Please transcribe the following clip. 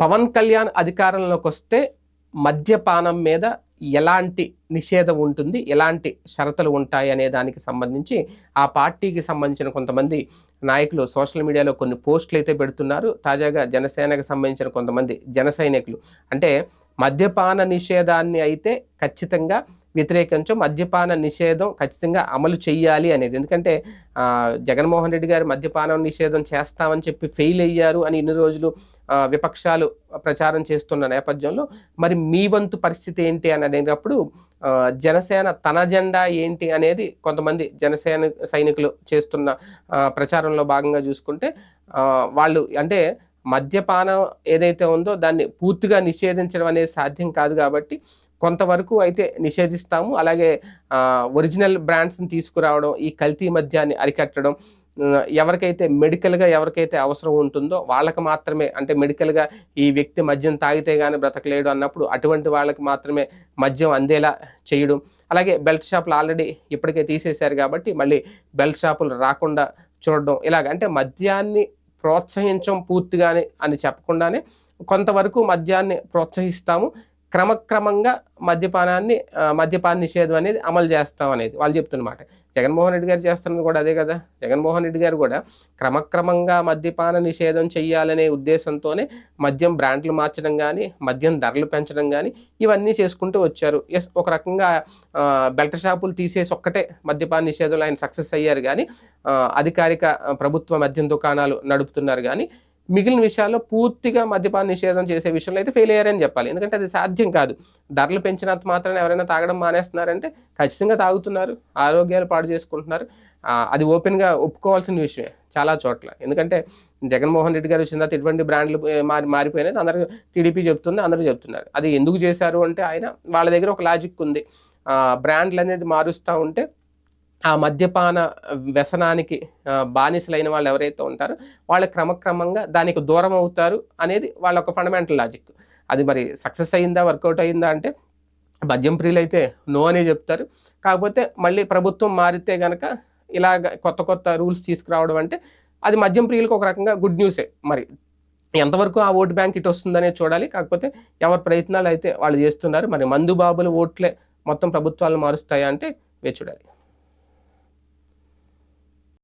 పవన్ కళ్యాణ్ అధికారంలోకి వస్తే మద్యపానం మీద ఎలాంటి నిషేధం ఉంటుంది ఎలాంటి షరతులు ఉంటాయి అనే దానికి సంబంధించి ఆ పార్టీకి సంబంధించిన కొంతమంది నాయకులు సోషల్ మీడియాలో కొన్ని పోస్టులు అయితే పెడుతున్నారు. తాజాగా జనసేనకు సంబంధించిన కొంతమంది జన సైనికులు. అంటే మద్యపాన నిషేధాన్ని అయితే ఖచ్చితంగా వ్యతిరేకించం మద్యపాన నిషేధం ఖచ్చితంగా అమలు చేయాలి అనేది. ఎందుకంటే జగన్మోహన్ రెడ్డి గారు మద్యపానం నిషేధం చేస్తామని చెప్పి ఫెయిల్ అయ్యారు అని ఇన్ని రోజులు విపక్షాలు ప్రచారం చేస్తున్న నేపథ్యంలో మరి మీ వంతు పరిస్థితి ఏంటి అని అనేటప్పుడు జనసేన తన జెండా ఏంటి అనేది కొంతమంది జనసేన సైనికులు చేస్తున్న ప్రచారంలో భాగంగా చూసుకుంటే వాళ్ళు అంటే మద్యపానం ఏదైతే ఉందో దాన్ని పూర్తిగా నిషేధించడం అనేది సాధ్యం కాదు కాబట్టి కొంతవరకు అయితే నిషేధిస్తాము. అలాగే ఒరిజినల్ బ్రాండ్స్ని తీసుకురావడం ఈ కల్తీ మద్యాన్ని అరికట్టడం ఎవరికైతే మెడికల్గా ఎవరికైతే అవసరం ఉంటుందో వాళ్ళకి మాత్రమే అంటే మెడికల్గా ఈ వ్యక్తి మద్యం తాగితే కానీ బ్రతకలేడు అన్నప్పుడు అటువంటి వాళ్ళకి మాత్రమే మద్యం అందేలా చేయడం. అలాగే బెల్ట్ షాపులు ఆల్రెడీ ఇప్పటికే తీసేశారు కాబట్టి మళ్ళీ బెల్ట్ షాపులు రాకుండా చూడడం. ఇలాగ అంటే మద్యాన్ని ప్రోత్సహించం పూర్తిగానే అని చెప్పకుండానే కొంతవరకు మద్యాన్ని ప్రోత్సహిస్తాము. క్రమక్రమంగా మద్యపానాన్ని మద్యపాన నిషేధం అనేది అమలు చేస్తాం అనేది వాళ్ళు చెప్తున్నమాట జగన్మోహన్ రెడ్డి గారు చేస్తున్నది కూడా అదే కదా. జగన్మోహన్ రెడ్డి గారు కూడా క్రమక్రమంగా మద్యపాన నిషేధం చేయాలనే ఉద్దేశంతోనే మద్యం బ్రాండ్లు మార్చడం కానీ మద్యం ధరలు పెంచడం కానీ ఇవన్నీ చేసుకుంటూ వచ్చారు. ఎస్ ఒక రకంగా బెల్ట్ షాపులు తీసేసి ఒక్కటే మద్యపాన నిషేధంలో ఆయన సక్సెస్ అయ్యారు కానీ అధికారిక ప్రభుత్వ మద్యం దుకాణాలు నడుపుతున్నారు కానీ మిగిలిన విషయాల్లో పూర్తిగా మద్యపాన నిషేధం చేసే విషయంలో అయితే ఫెయిల్ అయ్యారని చెప్పాలి. ఎందుకంటే అది సాధ్యం కాదు. ధరలు పెంచినంత మాత్రం ఎవరైనా తాగడం మానేస్తున్నారంటే ఖచ్చితంగా తాగుతున్నారు. ఆరోగ్యాలు పాడు చేసుకుంటున్నారు. అది ఓపెన్గా ఒప్పుకోవాల్సిన విషయమే చాలా చోట్ల. ఎందుకంటే జగన్మోహన్ రెడ్డి గారు వచ్చిన తర్వాత ఎటువంటి బ్రాండ్లు మారి మారిపోయినది అందరూ టీడీపీ చెప్తుంది అందరూ చెప్తున్నారు. అది ఎందుకు చేశారు అంటే ఆయన వాళ్ళ దగ్గర ఒక లాజిక్ ఉంది. బ్రాండ్లు అనేది మారుస్తూ ఉంటే ఆ మద్యపాన వ్యసనానికి బానిసలైన వాళ్ళు ఎవరైతే ఉంటారో వాళ్ళు క్రమక్రమంగా దానికి దూరం అవుతారు అనేది వాళ్ళ ఒక ఫండమెంటల్ లాజిక్ అది మరి సక్సెస్ అయిందా వర్కౌట్ అయిందా అంటే మద్యం ప్రియులు అయితే నో అనే చెప్తారు. కాకపోతే మళ్ళీ ప్రభుత్వం మారితే గనక ఇలాగ కొత్త కొత్త రూల్స్ తీసుకురావడం అంటే అది మద్యం ప్రియులకు ఒక రకంగా గుడ్ న్యూసే మరి ఎంతవరకు ఆ ఓటు బ్యాంక్ ఇటు వస్తుందనే చూడాలి. కాకపోతే ఎవరి ప్రయత్నాలు అయితే వాళ్ళు చేస్తున్నారు. మరి మందు బాబుల ఓట్లే మొత్తం ప్రభుత్వాలు మారుస్తాయా అంటే వేచి చూడాలి.